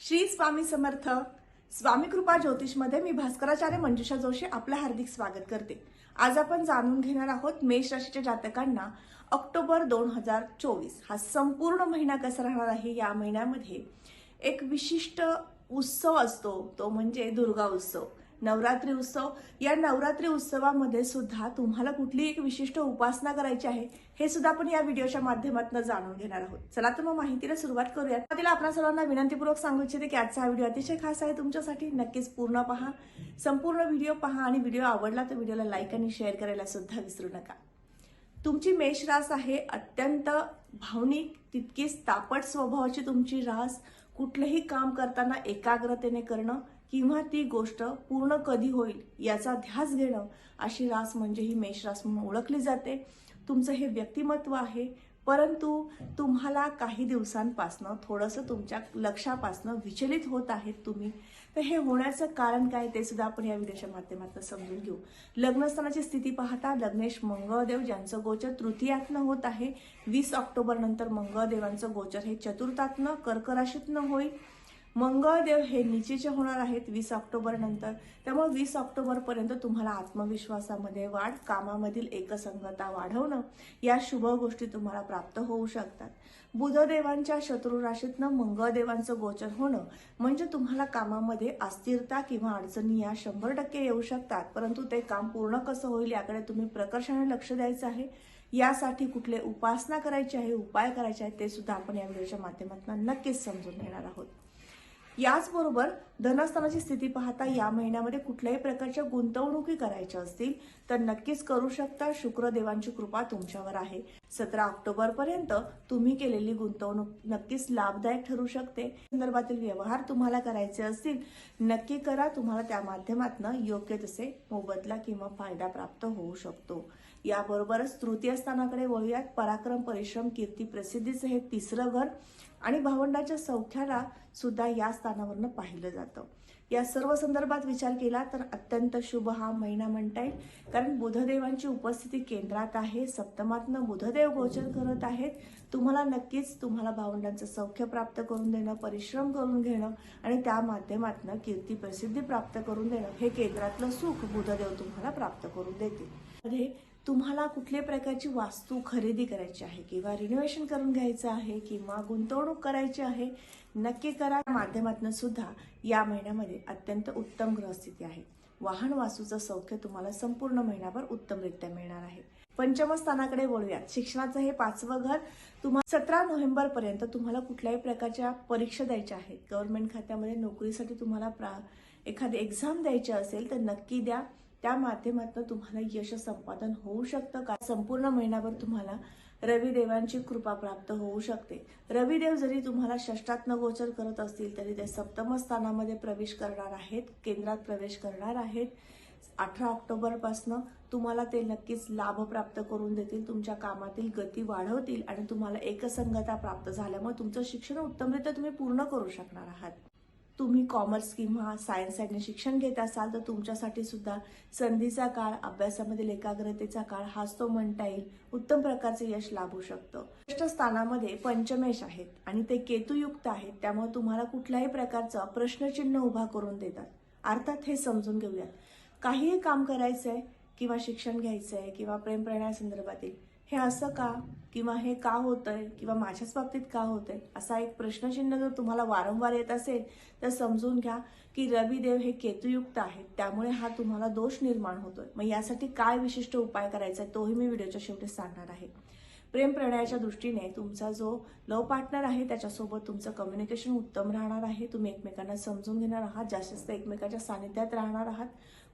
श्री स्वामी समर्थ. स्वामी कृपा ज्योतिषमध्ये मी भास्कराचार्य मंजुषा जोशी आपलं हार्दिक स्वागत करते. आज आपण जाणून घेणार आहोत मेष राशीच्या जातकांना ऑक्टोबर दोन हजार चोवीस. हा संपूर्ण महिना कसा राहणार आहे? या महिन्यामध्ये एक विशिष्ट उत्सव असतो. तो म्हणजे दुर्गा उत्सव. नवरात्री उत्सव. या नवरात्री उत्सवामध्ये सुद्धा तुम्हाला कुठली एक विशिष्ट उपासना करायची आहे हे सुद्धा आपण या व्हिडिओच्या माध्यमातून जाणून घेणार आहोत. चला तर मग माहितीला सुरुवात करूयात. तिला आपल्या सर्वांना विनंतीपूर्वक सांगू इच्छिते की आजचा हा व्हिडिओ अतिशय खास आहे तुमच्यासाठी. नक्कीच पूर्ण पहा. संपूर्ण व्हिडिओ पहा आणि व्हिडिओ आवडला तर व्हिडिओला लाईक आणि शेअर करायला सुद्धा विसरू नका. तुमची मेष रास आहे अत्यंत भावनिक तितकीच तापट स्वभावाची तुमची रास. कुठलंही काम करताना एकाग्रतेने करणं किंवा ती गोष्ट पूर्ण कधी होईल याचा ध्यास घेणं अशी रास म्हणजे ही मेष रास म्हणून ओळखली जाते. तुमचं हे व्यक्तिमत्व आहे परंतु तुम्हाला काही दिवसांपासनं थोडंसं तुमच्या लक्षापासनं विचलित होत आहेत तुम्ही. तर हे होण्याचं कारण काय ते सुद्धा आपण या व्हिडिओच्या माध्यमातून समजून घेऊ. लग्नस्थानाची स्थिती पाहता लग्नेश मंगळदेव ज्यांचं गोचर तृतीयातनं होत आहे वीस ऑक्टोबर नंतर मंगळदेवांचं गोचर हे चतुर्थातनं कर्कराशीतनं होईल. मंगळदेव हे निचेचे होणार आहेत वीस ऑक्टोबर नंतर. त्यामुळे वीस ऑक्टोबर पर्यंत तुम्हाला आत्मविश्वासामध्ये वाढ कामामधील एकसंगता वाढवणं या शुभ गोष्टी तुम्हाला प्राप्त होऊ शकतात. बुधदेवांच्या शत्रू राशीतनं मंगळदेवांचं गोचर होणं म्हणजे तुम्हाला कामामध्ये अस्थिरता किंवा अडचणी या शंभर टक्के येऊ शकतात. परंतु ते काम पूर्ण कसं होईल याकडे तुम्ही प्रकर्षाने लक्ष द्यायचं आहे. यासाठी कुठले उपासना करायची आहे उपाय करायचे आहेत ते सुद्धा आपण या व्हिडिओच्या माध्यमातून नक्कीच समजून घेणार आहोत. याचबरोबर धनस्थानाची स्थिती पाहता या महिन्यामध्ये कुठल्याही प्रकारच्या गुंतवणुकी करायच्या असतील तर नक्कीच करू शकता. शुक्रदेवांची कृपा तुमच्यावर आहे. सतरा ऑक्टोबर पर्यंत तुम्ही केलेली गुंतवणूक नक्कीच लाभदायक ठरू शकते. संदर्भातील व्यवहार तुम्हाला करायचे असतील नक्की करा. तुम्हाला त्या माध्यमातून योग्य तसे मोबदला किंवा फायदा प्राप्त होऊ शकतो. याबरोबरच तृतीय स्थानाकडे वळूयात. पराक्रम परिश्रम कीर्ती प्रसिद्धीचं हे तिसरं घर आणि भावंडाच्या सौख्याला सुद्धा या स्थानावरनं पाहिलं जातं. या सर्व संदर्भात विचार केला तर अत्यंत शुभ हा महिना म्हणता येईल. कारण बुधदेवांची उपस्थिती केंद्रात आहे सप्तमातनं बुधदेव गोचर करत आहेत. तुम्हाला नक्कीच तुम्हाला भावंडांचं सौख्य प्राप्त करून देणं परिश्रम करून घेणं आणि त्या माध्यमातनं कीर्ती प्रसिद्धी प्राप्त करून देणं हे केंद्रातलं सुख बुधदेव तुम्हाला प्राप्त करून देतील. मध्ये तुम्हाला कुठल्या प्रकारची वास्तू खरेदी करायची आहे किंवा रिनोव्हेशन करून घ्यायचं आहे किंवा गुंतवणूक करायची आहे नक्की करा. माध्यमातून सुद्धा या महिन्यामध्ये अत्यंत उत्तम ग्रहस्थिती आहे. वाहन वासूचं सौख्य तुम्हाला संपूर्ण महिनाभर उत्तमरित्या मिळणार आहे. पंचम स्थानाकडे वळूयात. शिक्षणाचं हे पाचवं घर तुम्हाला सतरा नोव्हेंबर पर्यंत तुम्हाला कुठल्याही प्रकारच्या परीक्षा द्यायच्या आहेत. गव्हर्नमेंट खात्यामध्ये नोकरीसाठी तुम्हाला प्रा एखादी एक्झाम द्यायची असेल तर नक्की द्या. त्या माध्यमातून तुम्हाला यश संपादन होऊ शकतं का? संपूर्ण महिनाभर तुम्हाला रविदेवांची कृपा प्राप्त होऊ शकते. रविदेव जरी तुम्हाला षष्टात्न गोचर करत असतील तरी ते सप्तम स्थानामध्ये प्रवेश करणार आहेत केंद्रात प्रवेश करणार आहेत. अठरा ऑक्टोबरपासनं तुम्हाला ते नक्कीच लाभ प्राप्त करून देतील तुमच्या कामातील गती वाढवतील आणि तुम्हाला एकसंगता प्राप्त झाल्यामुळे तुमचं शिक्षण उत्तमरित्या तुम्ही पूर्ण करू शकणार आहात. तुम्ही कॉमर्स किंवा सायन्स साईडने शिक्षण घेत असाल तर तुमच्यासाठी सुद्धा संधीचा काळ अभ्यासामधील एकाग्रतेचा काळ हाच तो म्हणता येईल. उत्तम प्रकारचे यश लाभू शकतं. षष्ठ स्थानामध्ये पंचमेश आहेत आणि ते केतुयुक्त आहेत त्यामुळे तुम्हाला कुठल्याही प्रकारचं प्रश्नचिन्ह उभा करून देतात. अर्थात हे समजून घेऊयात. काहीही काम करायचंय किंवा शिक्षण घ्यायचं आहे किंवा प्रेम संदर्भातील हे असं का? किंवा हे का होतंय? किंवा माझ्याच बाबतीत का होतंय? असा एक प्रश्नचिन्ह जर तुम्हाला वारंवार येत असेल तर समजून घ्या की रविदेव हे केतुयुक्त आहेत. त्यामुळे हा तुम्हाला दोष निर्माण होतोय. मग यासाठी काय विशिष्ट उपाय करायचा आहे तोही मी व्हिडिओच्या शेवटी सांगणार आहे. प्रेम प्रणयाच्या दृष्टीने तुमचा जो लव पार्टनर आहे त्याच्यासोबत तुमचं कम्युनिकेशन उत्तम राहणार आहे. तुम्ही एकमेकांना समजून घेणार आहात. जास्तीत जास्त एकमेकांच्या सानिध्यात राहणार आहात.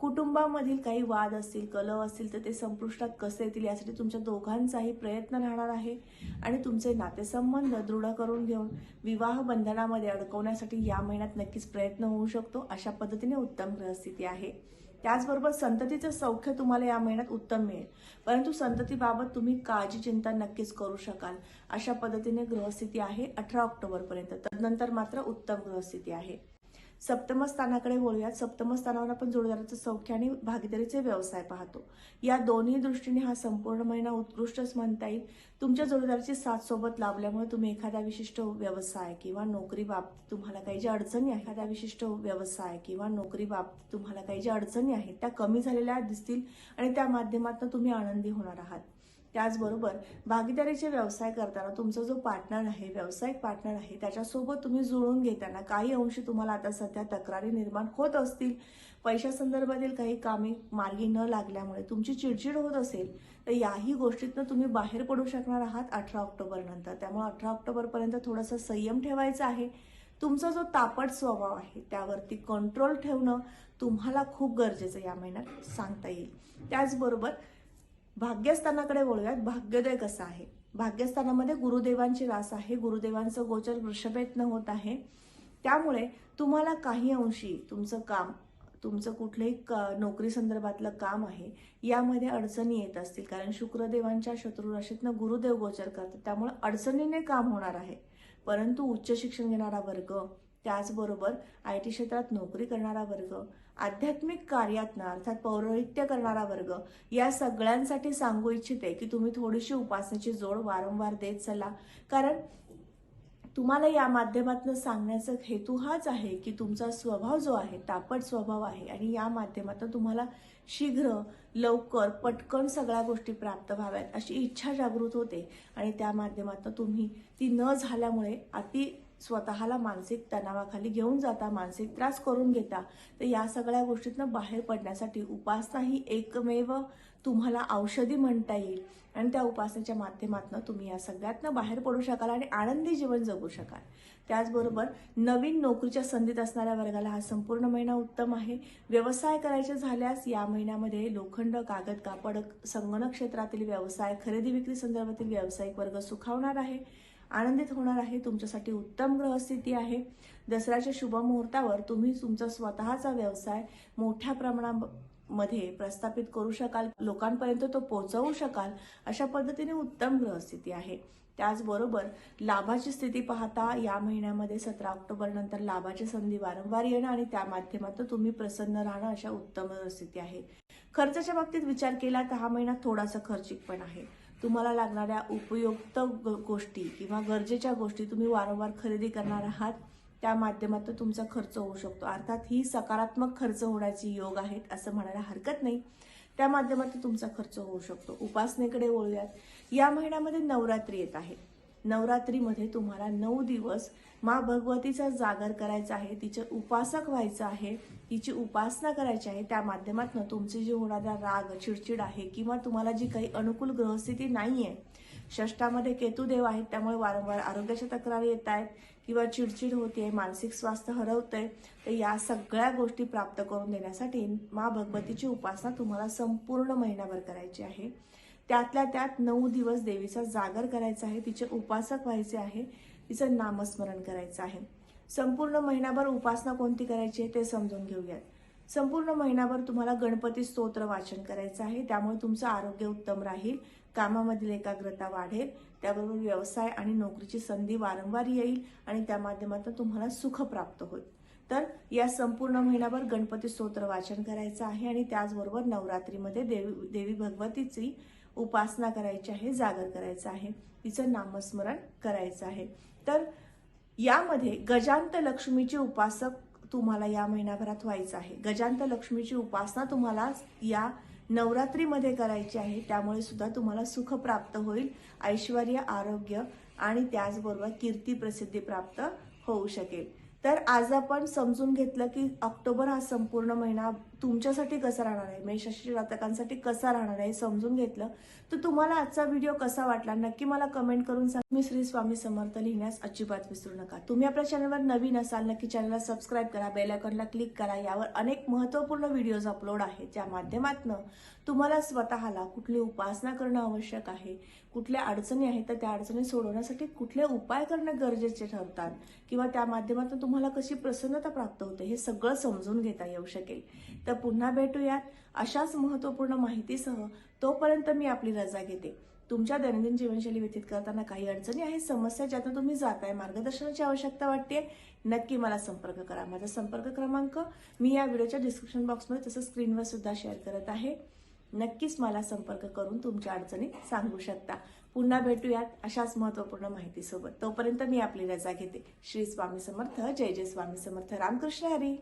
कुटुंबामधील काही वाद असतील कलह असतील तर ते संपुष्टात कसे येतील यासाठी तुमच्या दोघांचाही प्रयत्न राहणार आहे. आणि तुमचे नातेसंबंध दृढ करून घेऊन विवाह बंधनामध्ये अडकवण्यासाठी या महिन्यात नक्कीच प्रयत्न होऊ शकतो अशा पद्धतीने उत्तम ग्रहस्थिती आहे. त्याचबरोबर संततीचं सौख्य तुम्हाला या महिन्यात उत्तम मिळेल. परंतु संततीबाबत तुम्ही काळजी चिंता नक्कीच करू शकाल. अशा पद्धतीने ग्रहस्थिती आहे अठरा ऑक्टोबरपर्यंत. तदनंतर मात्र उत्तम ग्रहस्थिती आहे. सप्तमस्थानाकडे वळूयात. सप्तम स्थानावर आपण जोडदाराचं सौख्य आणि भागीदारीचे व्यवसाय पाहतो. या दोन्ही दृष्टीने हा संपूर्ण महिना उत्कृष्टच म्हणता येईल. तुमच्या जोडीदाराची साथ सोबत लाभल्यामुळे तुम्ही एखादा विशिष्ट व्यवसाय किंवा नोकरी बाबतीत तुम्हाला काही ज्या अडचणी आहेत एखादा विशिष्ट व्यवसाय किंवा नोकरी बाबतीत तुम्हाला काही ज्या अडचणी आहेत त्या कमी झालेल्या दिसतील आणि त्या माध्यमातून तुम्ही आनंदी होणार आहात. त्याचबरोबर भागीदारीचे व्यवसाय करताना तुमचा जो पार्टनर आहे व्यावसायिक पार्टनर आहे त्याच्यासोबत तुम्ही जुळून घेताना काही अंशी तुम्हाला आता सध्या तक्रारी निर्माण होत असतील. पैशासंदर्भातील काही कामे मार्गी न लागल्यामुळे तुमची चिडचिड होत असेल तर याही गोष्टीतनं तुम्ही बाहेर पडू शकणार आहात अठरा ऑक्टोबर नंतर. त्यामुळे अठरा ऑक्टोबरपर्यंत थोडासा संयम ठेवायचा आहे. तुमचा जो तापट स्वभाव आहे त्यावरती कंट्रोल ठेवणं तुम्हाला खूप गरजेचं या महिन्यात सांगता येईल. त्याचबरोबर भाग्यस्थानाकडे वळूयात. भाग्योदय कसं आहे? भाग्यस्थानामध्ये गुरुदेवांची रास आहे. गुरुदेवांचं गोचर वृषभेतनं होत आहे. त्यामुळे तुम्हाला काही अंशी तुमचं काम तुमचं कुठलंही क- नोकरी संदर्भातलं काम आहे यामध्ये अडचणी येत असतील. कारण शुक्रदेवांच्या शत्रुराशीतनं गुरुदेव गोचर करतात. त्यामुळे अडचणीने काम होणार आहे. परंतु उच्च शिक्षण घेणारा वर्ग त्याचबरोबर आय टी क्षेत्रात नोकरी करणारा वर्ग आध्यात्मिक कार्यातनं अर्थात पौरोहित्य करणारा वर्ग या सगळ्यांसाठी सांगू इच्छिते की तुम्ही थोडीशी उपासनेची जोड वारंवार देत चला. कारण तुम्हाला या माध्यमातून सांगण्याचा हेतू हाच आहे की तुमचा स्वभाव जो आहे तापट स्वभाव आहे आणि या माध्यमातून तुम्हाला शीघ्र लवकर पटकन सगळ्या गोष्टी प्राप्त व्हाव्यात अशी इच्छा जागृत होते. आणि त्या माध्यमातून तुम्ही ती न झाल्यामुळे अति स्वतःला मानसिक तणावाखाली घेऊन जाता मानसिक त्रास करून घेता. तर या सगळ्या गोष्टीतनं बाहेर पडण्यासाठी उपासना ही एकमेव तुम्हाला औषधी म्हणता येईल. आणि त्या उपासनेच्या माध्यमातून तुम्ही या सगळ्यातनं बाहेर पडू शकाल आणि आनंदी जीवन जगू शकाल. त्याचबरोबर नवीन नोकरीच्या संधीत असणाऱ्या वर्गाला हा संपूर्ण महिना उत्तम आहे. व्यवसाय करायचे झाल्यास या महिन्यामध्ये लोखंड कागद कापड संगणक क्षेत्रातील व्यवसाय खरेदी विक्री संदर्भातील व्यावसायिक वर्ग सुखावणार आहे. आनंदित होणार आहे तुमच्यासाठी उत्तम ग्रहस्थिती आहे. दसऱ्याच्या शुभ मुहूर्तावर तुम्ही तुमचा स्वतःचा व्यवसाय मोठ्या प्रमाणामध्ये प्रस्थापित करू शकाल लोकांपर्यंत तो पोहोचवू शकाल अशा पद्धतीने उत्तम ग्रहस्थिती आहे. त्याचबरोबर लाभाची स्थिती पाहता या महिन्यामध्ये सतरा ऑक्टोबर नंतर लाभाची संधी वारंवार येणं आणि त्या माध्यमातून तुम्ही प्रसन्न राहणं अशा उत्तम स्थिती आहे. खर्चाच्या बाबतीत विचार केला तर हा महिना थोडासा खर्चिक पण आहे. तुम्हाला लागणाऱ्या उपयुक्त ग- गोष्टी किंवा गरजेच्या गोष्टी तुम्ही वारंवार खरेदी करणार आहात त्या माध्यमातून तुमचा खर्च होऊ शकतो. अर्थात ही सकारात्मक खर्च होण्याची योग आहेत असं म्हणायला हरकत नाही. त्या माध्यमातून तुमचा खर्च होऊ शकतो. उपासनेकडे वळूयात. या महिन्यामध्ये नवरात्री येत आहे. नवरात्रीमध्ये तुम्हाला नऊ दिवस मा भगवतीचा जागर करायचा आहे तिचे उपासक व्हायचं आहे तिची उपासना करायची आहे त्या माध्यमातून तुमची जी होणारा राग चिडचिड आहे किंवा तुम्हाला जी काही अनुकूल ग्रहस्थिती नाही आहे षष्टामध्ये केतुदेव आहेत त्यामुळे वारंवार आरोग्याच्या तक्रारी येत आहेत किंवा चिडचिड होते मानसिक स्वास्थ्य हरवतंय तर या सगळ्या गोष्टी प्राप्त करून देण्यासाठी मा भगवतीची उपासना तुम्हाला संपूर्ण महिनाभर करायची आहे. त्यातल्या त्यात नऊ दिवस देवीचा जागर करायचा आहे तिचे उपासक व्हायचे आहे तिचं नामस्मरण करायचं आहे. संपूर्ण महिनाभर उपासना कोणती करायची आहे ते समजून घेऊयात. संपूर्ण महिनाभर तुम्हाला गणपती स्तोत्र वाचन करायचं आहे त्यामुळे तुमचं आरोग्य उत्तम राहील कामामधील एकाग्रता वाढेल त्याबरोबर व्यवसाय आणि नोकरीची संधी वारंवार येईल आणि त्या माध्यमातून तुम्हाला सुख प्राप्त होईल. तर या संपूर्ण महिनाभर गणपती स्तोत्र वाचन करायचं आहे आणि त्याचबरोबर नवरात्रीमध्ये देवी देवी भगवतीची उपासना करायची आहे जागर करायचं आहे तिचं नामस्मरण करायचं आहे. तर यामध्ये गजांत लक्ष्मीचे उपासक तुम्हाला या महिनाभरात व्हायचं आहे. गजांत लक्ष्मीची उपासना तुम्हाला या नवरात्रीमध्ये करायची आहे. त्यामुळे सुद्धा तुम्हाला सुख प्राप्त होईल ऐश्वर आरोग्य आणि त्याचबरोबर कीर्ती प्रसिद्धी प्राप्त होऊ शकेल. तर आज आपण समजून घेतलं की ऑक्टोबर हा संपूर्ण महिना तुमच्यासाठी कसा राहणार आहे? मेषराशी जातकांसाठी कसा राहणार आहे समजून घेतलं. तर तुम्हाला आजचा व्हिडिओ कसा वाटला? नक्की मला कमेंट करून सांग. मी श्री स्वामी समर्थ लिहिण्यास अजिबात विसरू नका. तुम्ही आपल्या चॅनलवर नवीन असाल नक्की चॅनलला सबस्क्राईब करा बेलायकॉनला क्लिक करा. यावर अनेक महत्त्वपूर्ण व्हिडिओज अपलोड आहेत. ज्या माध्यमातून तुम्हाला स्वतःला कुठली उपासना करणं आवश्यक आहे कुठल्या अडचणी आहेत तर त्या अडचणी सोडवण्यासाठी कुठले उपाय करणं गरजेचे ठरतात किंवा त्या माध्यमातून तुम्हाला कशी प्रसन्नता प्राप्त होते हे सगळं समजून घेता येऊ शकेल. तर पुन्हा भेटूयात. अशाच महत्त्वपूर्ण माहितीसह तोपर्यंत मी आपली रजा घेते. तुमच्या दैनंदिन जीवनशैली व्यतीत करताना काही अडचणी आहेत समस्या ज्यातून तुम्ही जाताय मार्गदर्शनाची आवश्यकता वाटते नक्की मला संपर्क करा. माझा संपर्क क्रमांक मी या व्हिडिओच्या डिस्क्रिप्शन बॉक्समध्ये तसंच स्क्रीनवर सुद्धा शेअर करत आहे. नक्कीच मला संपर्क करून तुमच्या अडचणी सांगू शकता. पुन्हा भेटूयात अशाच महत्त्वपूर्ण माहितीसोबत. तोपर्यंत मी आपली रजा घेते. श्री स्वामी समर्थ. जय जय स्वामी समर्थ. रामकृष्ण हरी.